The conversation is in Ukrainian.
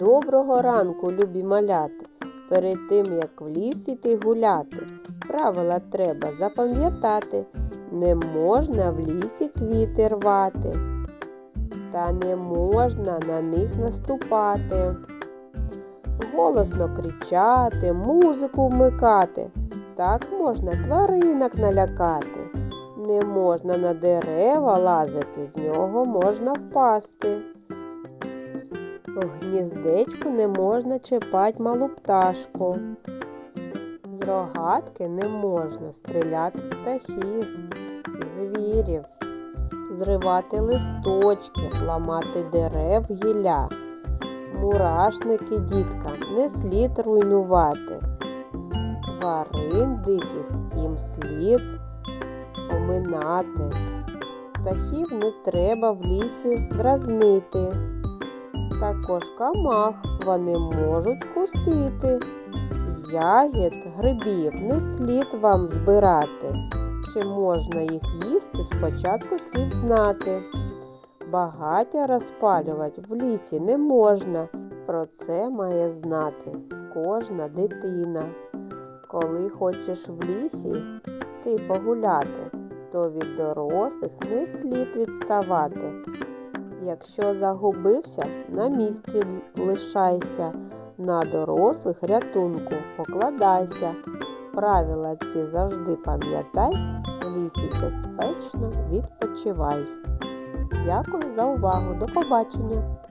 Доброго ранку, любі маляти. Перед тим, як в ліс іти гуляти, правила треба запам'ятати. Не можна в лісі квіти рвати, та не можна на них наступати. Голосно кричати, музику вмикати. Так можна тваринок налякати. Не можна на дерева лазити, з нього можна впасти. В гніздечку не можна чіпати малу пташку. З рогатки не можна стріляти птахів, звірів, зривати листочки, ламати дерев гілля. Мурашники діткам не слід руйнувати. Тварин диких їм слід оминати. Птахів не треба в лісі дразнити. Також камах вони можуть кусити. Ягід, грибів не слід вам збирати. Чи можна їх їсти, спочатку слід знати. Багаття розпалювати в лісі не можна. Про це має знати кожна дитина. Коли хочеш в лісі ти погуляти, то від дорослих не слід відставати. Якщо загубився, на місці лишайся, на дорослих рятунку покладайся. Правила ці завжди пам'ятай, в лісі безпечно відпочивай. Дякую за увагу. До побачення!